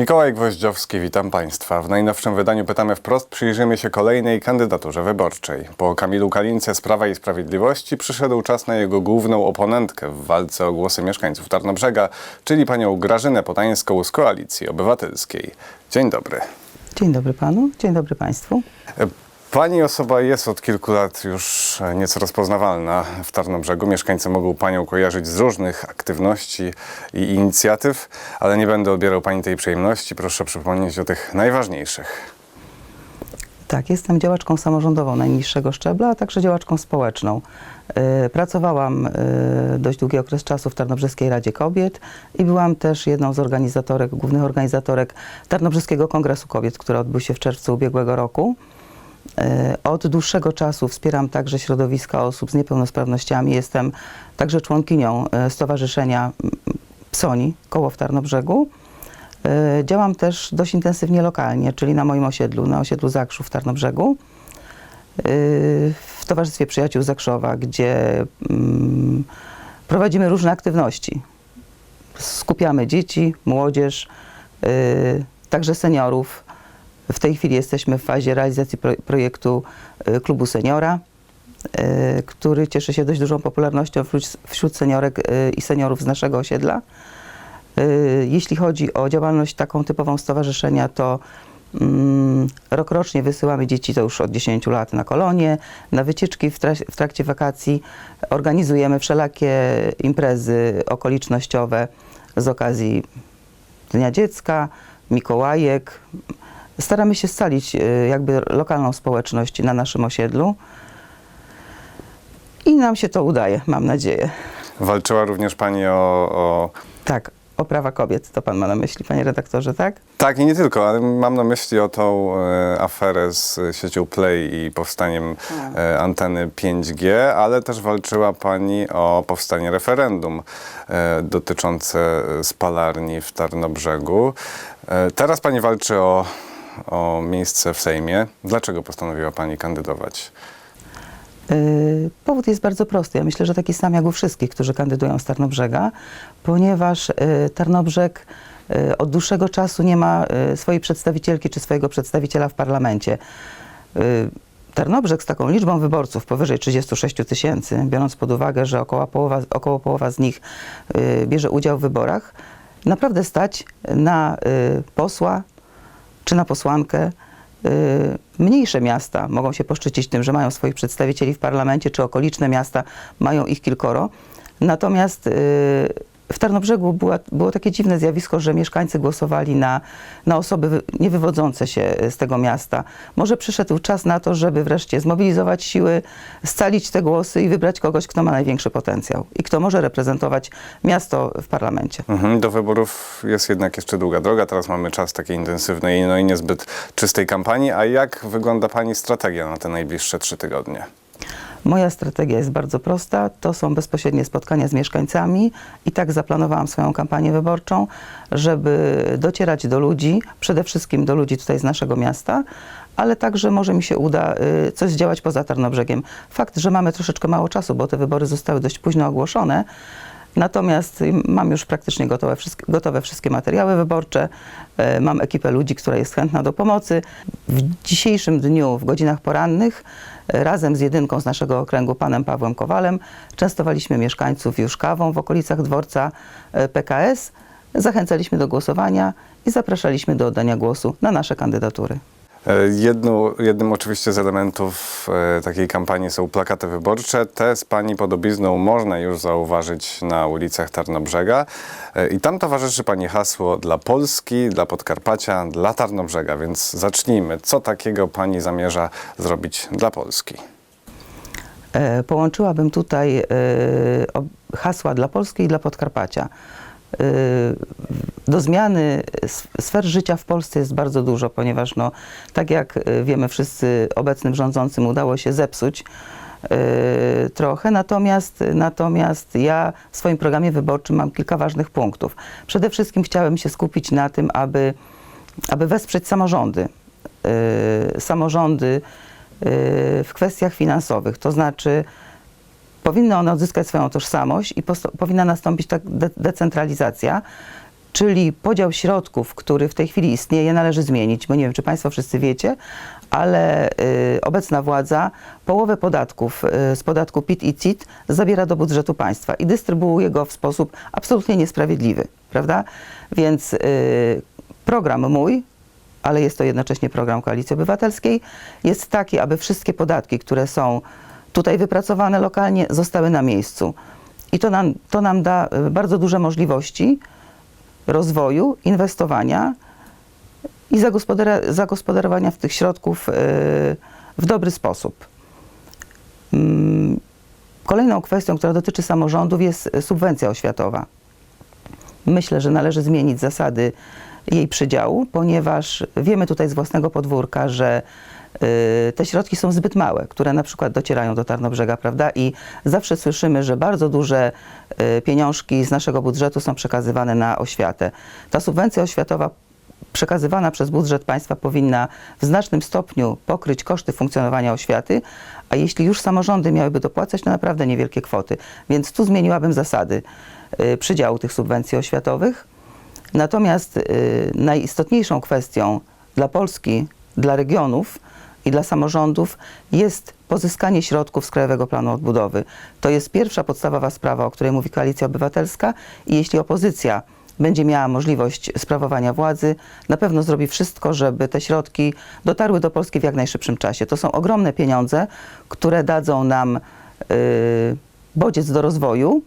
Mikołaj Gwoździowski, witam Państwa. W najnowszym wydaniu Pytamy Wprost przyjrzymy się kolejnej kandydaturze wyborczej. Po Kamilu Kalince z Prawa i Sprawiedliwości przyszedł czas na jego główną oponentkę w walce o głosy mieszkańców Tarnobrzega, czyli panią Grażynę Potańską z Koalicji Obywatelskiej. Dzień dobry. Dzień dobry panu, dzień dobry państwu. Pani osoba jest od kilku lat już nieco rozpoznawalna w Tarnobrzegu. Mieszkańcy mogą Panią kojarzyć z różnych aktywności i inicjatyw, ale nie będę odbierał Pani tej przyjemności. Proszę przypomnieć o tych najważniejszych. Tak, jestem działaczką samorządową najniższego szczebla, a także działaczką społeczną. E, Pracowałam e, dość długi okres czasu w Tarnobrzeskiej Radzie Kobiet i byłam też jedną z organizatorek, głównych organizatorek Tarnobrzeskiego Kongresu Kobiet, który odbył się w czerwcu ubiegłego roku. E, Od dłuższego czasu wspieram także środowiska osób z niepełnosprawnościami. Jestem także członkinią e, Stowarzyszenia mm, PSONI, koło w Tarnobrzegu. E, Działam też dość intensywnie lokalnie, czyli na moim osiedlu, na osiedlu Zakrzów w Tarnobrzegu. W Towarzystwie Przyjaciół Zakrzowa, gdzie mm, prowadzimy różne aktywności. Skupiamy dzieci, młodzież, także seniorów. W tej chwili jesteśmy w fazie realizacji pro, projektu e, Klubu Seniora, e, który cieszy się dość dużą popularnością wśród, seniorek e, i seniorów z naszego osiedla. Jeśli chodzi o działalność taką typową stowarzyszenia, to mm, rokrocznie wysyłamy dzieci, to już od 10 lat, na kolonie, na wycieczki w, tra- w trakcie wakacji. Organizujemy wszelakie imprezy okolicznościowe z okazji Dnia Dziecka, Mikołajek. Staramy się scalić e, jakby lokalną społeczność na naszym osiedlu. I nam się to udaje, mam nadzieję. Walczyła również Pani o, o Tak, o prawa kobiet, to pan ma na myśli, panie redaktorze, tak? Tak i nie tylko, ale mam na myśli o tą e, aferę z siecią Play i powstaniem e, anteny 5G, ale też walczyła Pani o powstanie referendum e, dotyczące spalarni w Tarnobrzegu. E, teraz Pani walczy o, o miejsce w Sejmie. Dlaczego postanowiła Pani kandydować? Yy, Powód jest bardzo prosty. Ja myślę, że taki sam jak u wszystkich, którzy kandydują z Tarnobrzega, ponieważ yy, Tarnobrzeg yy, od dłuższego czasu nie ma swojej przedstawicielki czy swojego przedstawiciela w parlamencie. Tarnobrzeg z taką liczbą wyborców powyżej 36 tysięcy, biorąc pod uwagę, że około połowa, około połowa z nich bierze udział w wyborach, naprawdę stać na posła czy na posłankę. Y, Mniejsze miasta mogą się poszczycić tym, że mają swoich przedstawicieli w parlamencie, czy okoliczne miasta mają ich kilkoro. Natomiast y, w Tarnobrzegu była, było takie dziwne zjawisko, że mieszkańcy głosowali na, na osoby wy- nie wywodzące się z tego miasta. Może przyszedł czas na to, żeby wreszcie zmobilizować siły, scalić te głosy i wybrać kogoś, kto ma największy potencjał i kto może reprezentować miasto w parlamencie. Mhm, do wyborów jest jednak jeszcze długa droga. Teraz mamy czas takiej intensywnej no i niezbyt czystej kampanii. A jak wygląda Pani strategia na te najbliższe trzy tygodnie? Moja strategia jest bardzo prosta. To są bezpośrednie spotkania z mieszkańcami i tak zaplanowałam swoją kampanię wyborczą, żeby docierać do ludzi, przede wszystkim do ludzi tutaj z naszego miasta, ale także może mi się uda y, coś zdziałać poza Tarnobrzegiem. Fakt, że mamy troszeczkę mało czasu, bo te wybory zostały dość późno ogłoszone, Natomiast y, mam już praktycznie gotowe gotowe wszystkie materiały wyborcze. E, Mam ekipę ludzi, która jest chętna do pomocy. W dzisiejszym dniu, w godzinach porannych, e, razem z jedynką z naszego okręgu, panem Pawłem Kowalem, częstowaliśmy mieszkańców już kawą w okolicach dworca e, PKS. Zachęcaliśmy do głosowania i zapraszaliśmy do oddania głosu na nasze kandydatury. E, Jedną, jednym oczywiście z elementów e, takiej kampanii są plakaty wyborcze. Te z Pani podobizną można już zauważyć na ulicach Tarnobrzega. E, I tam towarzyszy Pani hasło dla Polski, dla Podkarpacia, dla Tarnobrzega. Więc zacznijmy. Co takiego Pani zamierza zrobić dla Polski? Połączyłabym tutaj hasła dla Polski i dla Podkarpacia. Do zmiany sfer życia w Polsce jest bardzo dużo, ponieważ no, tak jak e, wiemy wszyscy obecnym rządzącym udało się zepsuć e, trochę, natomiast, natomiast ja w swoim programie wyborczym mam kilka ważnych punktów. Przede wszystkim chciałem się skupić na tym, aby, aby wesprzeć samorządy. E, Samorządy y, w kwestiach finansowych, to znaczy powinny one odzyskać swoją tożsamość i powinna nastąpić tak de- decentralizacja. Czyli podział środków, który w tej chwili istnieje, należy zmienić, bo nie wiem, czy Państwo wszyscy wiecie, ale y, obecna władza połowę podatków y, z podatku PIT i CIT zabiera do budżetu państwa i dystrybuuje go w sposób absolutnie niesprawiedliwy, prawda? Więc y, program mój, ale jest to jednocześnie program Koalicji Obywatelskiej, jest taki, aby wszystkie podatki, które są tutaj wypracowane lokalnie, zostały na miejscu. I to nam, to nam da y, bardzo duże możliwości rozwoju, inwestowania i zagospodarowania w tych środków y, w dobry sposób. Mm, Kolejną kwestią, która dotyczy samorządów, jest subwencja oświatowa. Myślę, że należy zmienić zasady jej przydziału, ponieważ wiemy tutaj z własnego podwórka, że te środki są zbyt małe, które na przykład docierają do Tarnobrzega, prawda? I zawsze słyszymy, że bardzo duże y, pieniążki z naszego budżetu są przekazywane na oświatę. Ta subwencja oświatowa przekazywana przez budżet państwa powinna w znacznym stopniu pokryć koszty funkcjonowania oświaty, a jeśli już samorządy miałyby dopłacać, to naprawdę niewielkie kwoty. Więc tu zmieniłabym zasady y, przydziału tych subwencji oświatowych. Natomiast y, najistotniejszą kwestią dla Polski, dla regionów i dla samorządów jest pozyskanie środków z Krajowego Planu Odbudowy. To jest pierwsza podstawowa sprawa, o której mówi Koalicja Obywatelska i jeśli opozycja będzie miała możliwość sprawowania władzy, na pewno zrobi wszystko, żeby te środki dotarły do Polski w jak najszybszym czasie. To są ogromne pieniądze, które dadzą nam y, bodziec do rozwoju,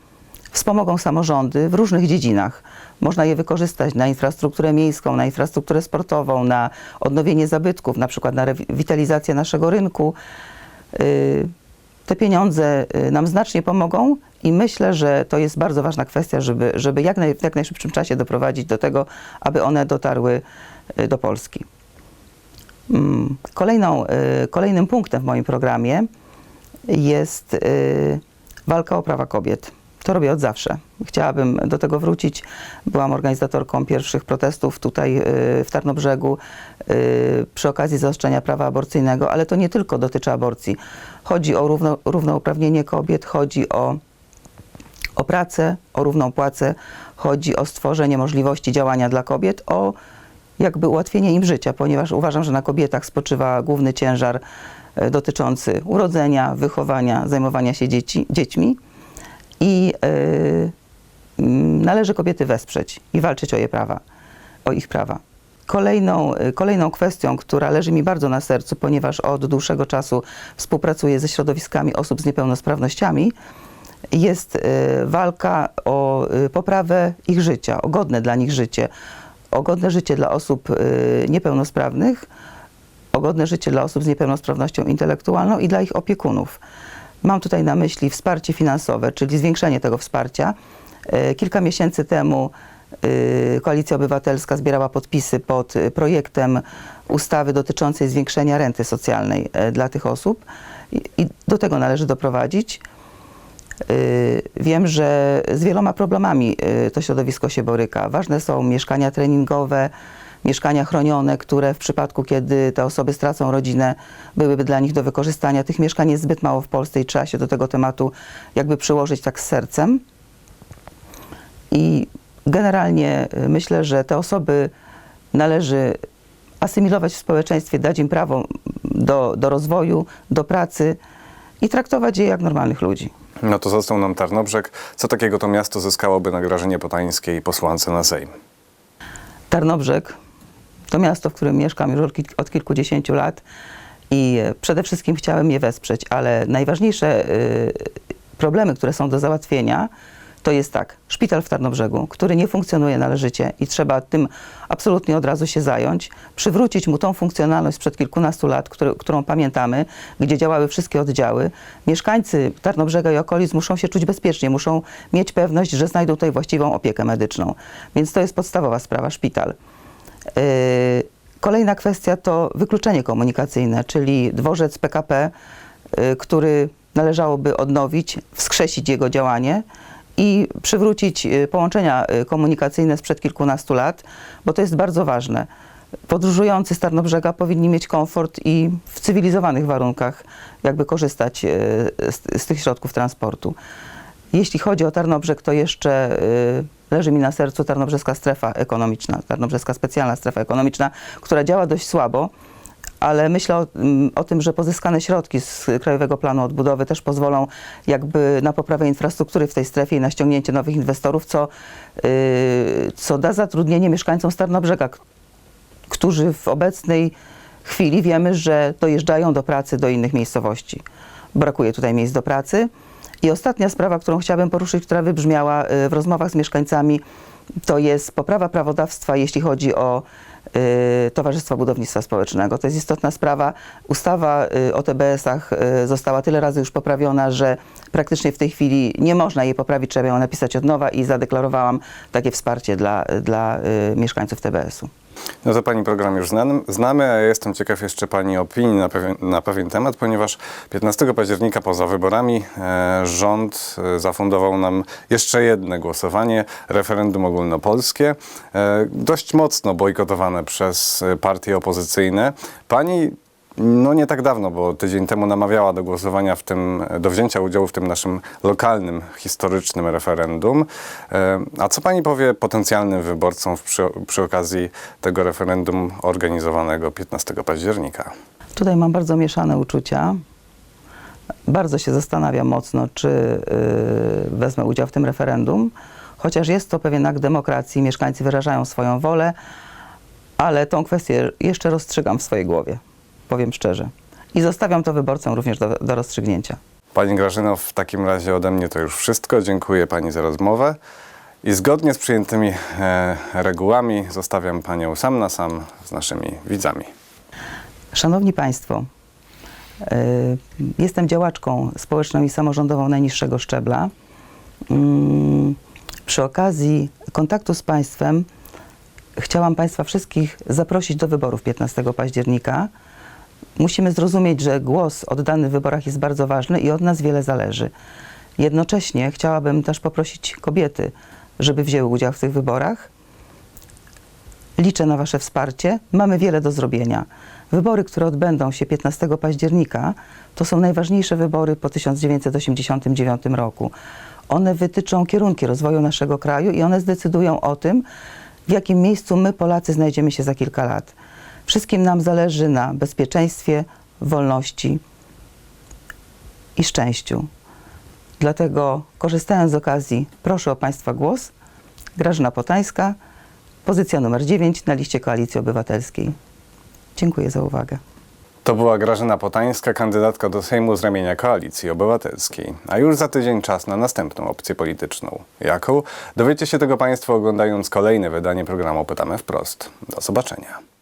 wspomogą samorządy w różnych dziedzinach. Można je wykorzystać na infrastrukturę miejską, na infrastrukturę sportową, na odnowienie zabytków, na przykład na rewitalizację naszego rynku. Y, Te pieniądze y, nam znacznie pomogą i myślę, że to jest bardzo ważna kwestia, żeby, żeby jak, naj, w jak najszybszym czasie doprowadzić do tego, aby one dotarły y, do Polski. Mm, Kolejną, kolejnym punktem w moim programie jest walka o prawa kobiet. To robię od zawsze. Chciałabym do tego wrócić. Byłam organizatorką pierwszych protestów tutaj y, w Tarnobrzegu y, przy okazji zaostrzenia prawa aborcyjnego, ale to nie tylko dotyczy aborcji. Chodzi o równo, równouprawnienie kobiet, chodzi o, o pracę, o równą płacę, chodzi o stworzenie możliwości działania dla kobiet, o jakby ułatwienie im życia, ponieważ uważam, że na kobietach spoczywa główny ciężar e, dotyczący urodzenia, wychowania, zajmowania się dzieci, dziećmi i y, mm, należy kobiety wesprzeć i walczyć o je prawa, o ich prawa. Kolejną, y, kolejną kwestią, która leży mi bardzo na sercu, ponieważ od dłuższego czasu współpracuję ze środowiskami osób z niepełnosprawnościami, jest y, walka o y, poprawę ich życia, o godne dla nich życie, o godne życie dla osób niepełnosprawnych, o godne życie dla osób z niepełnosprawnością intelektualną i dla ich opiekunów. Mam tutaj na myśli wsparcie finansowe, czyli zwiększenie tego wsparcia. E, Kilka miesięcy temu e, Koalicja Obywatelska zbierała podpisy pod e, projektem ustawy dotyczącej zwiększenia renty socjalnej dla tych osób i do tego należy doprowadzić. Wiem, że z wieloma problemami to środowisko się boryka. Ważne są mieszkania treningowe, mieszkania chronione, które w przypadku, kiedy te osoby stracą rodzinę, byłyby dla nich do wykorzystania. Tych mieszkań jest zbyt mało w Polsce i trzeba się do tego tematu jakby przyłożyć tak z sercem. I generalnie y, myślę, że te osoby należy asymilować w społeczeństwie, dać im prawo do, do rozwoju, do pracy i traktować je jak normalnych ludzi. No to został nam Tarnobrzeg. Co takiego to miasto zyskałoby na Grażynie Potańskiej posłance na Sejm? Tarnobrzeg to miasto, w którym mieszkam już od, kil- od kilkudziesięciu lat i przede wszystkim chciałem je wesprzeć, ale najważniejsze y, problemy, które są do załatwienia, to jest tak, szpital w Tarnobrzegu, który nie funkcjonuje należycie i trzeba tym absolutnie od razu się zająć, przywrócić mu tą funkcjonalność sprzed kilkunastu lat, który, którą pamiętamy, gdzie działały wszystkie oddziały. Mieszkańcy Tarnobrzega i okolic muszą się czuć bezpiecznie, muszą mieć pewność, że znajdą tutaj właściwą opiekę medyczną. Więc to jest podstawowa sprawa, szpital. Yy, Kolejna kwestia to wykluczenie komunikacyjne, czyli dworzec PKP, yy, który należałoby odnowić, wskrzesić jego działanie i przywrócić yy, połączenia komunikacyjne sprzed kilkunastu lat, bo to jest bardzo ważne. Podróżujący z Tarnobrzega powinni mieć komfort i w cywilizowanych warunkach jakby korzystać z, z tych środków transportu. Jeśli chodzi o Tarnobrzeg, to jeszcze y, leży mi na sercu Tarnobrzeska Strefa Ekonomiczna, Tarnobrzeska Specjalna Strefa Ekonomiczna, która działa dość słabo, ale myślę o, mm, o tym, że pozyskane środki z Krajowego Planu Odbudowy też pozwolą jakby na poprawę infrastruktury w tej strefie i na ściągnięcie nowych inwestorów, co, yy, co da zatrudnienie mieszkańcom Starnobrzega, którzy w obecnej chwili wiemy, że dojeżdżają do pracy do innych miejscowości. Brakuje tutaj miejsc do pracy. I ostatnia sprawa, którą chciałabym poruszyć, która wybrzmiała y, w rozmowach z mieszkańcami, to jest poprawa prawodawstwa, jeśli chodzi o y, Towarzystwa Budownictwa Społecznego. To jest istotna sprawa. Ustawa y, o TBS-ach została tyle razy już poprawiona, że praktycznie w tej chwili nie można jej poprawić, trzeba ją napisać od nowa i zadeklarowałam takie wsparcie dla, dla mieszkańców TBS-u. No to Pani program już znamy, a ja jestem ciekaw jeszcze Pani opinii na pewien, na pewien temat, ponieważ 15 października poza wyborami e, rząd e, zafundował nam jeszcze jedno głosowanie, referendum ogólnopolskie, e, dość mocno bojkotowane przez e, partie opozycyjne. Pani no nie tak dawno, bo tydzień temu namawiała do głosowania w tym, do wzięcia udziału w tym naszym lokalnym, historycznym referendum. E, A co pani powie potencjalnym wyborcom przy, przy okazji tego referendum organizowanego 15 października? Tutaj mam bardzo mieszane uczucia. Bardzo się zastanawiam mocno, czy y, wezmę udział w tym referendum, chociaż jest to pewien akt demokracji, mieszkańcy wyrażają swoją wolę, ale tą kwestię jeszcze rozstrzygam w swojej głowie, powiem szczerze. I zostawiam to wyborcom również do, do rozstrzygnięcia. Pani Grażyno, w takim razie ode mnie to już wszystko. Dziękuję Pani za rozmowę. I zgodnie z przyjętymi e, regułami zostawiam Panią sam na sam z naszymi widzami. Szanowni Państwo, y, jestem działaczką społeczną i samorządową najniższego szczebla. Mm, Przy okazji kontaktu z Państwem chciałam Państwa wszystkich zaprosić do wyborów 15 października. Musimy zrozumieć, że głos oddany w wyborach jest bardzo ważny i od nas wiele zależy. Jednocześnie chciałabym też poprosić kobiety, żeby wzięły udział w tych wyborach. Liczę na Wasze wsparcie. Mamy wiele do zrobienia. Wybory, które odbędą się 15 października, to są najważniejsze wybory po 1989 roku. One wytyczą kierunki rozwoju naszego kraju i one zdecydują o tym, w jakim miejscu my, Polacy, znajdziemy się za kilka lat. Wszystkim nam zależy na bezpieczeństwie, wolności i szczęściu. Dlatego, korzystając z okazji, proszę o Państwa głos. Grażyna Potańska, pozycja numer 9 na liście Koalicji Obywatelskiej. Dziękuję za uwagę. To była Grażyna Potańska, kandydatka do Sejmu z ramienia Koalicji Obywatelskiej. A już za tydzień czas na następną opcję polityczną. Jaką? Dowiecie się tego Państwo oglądając kolejne wydanie programu Pytamy Wprost. Do zobaczenia.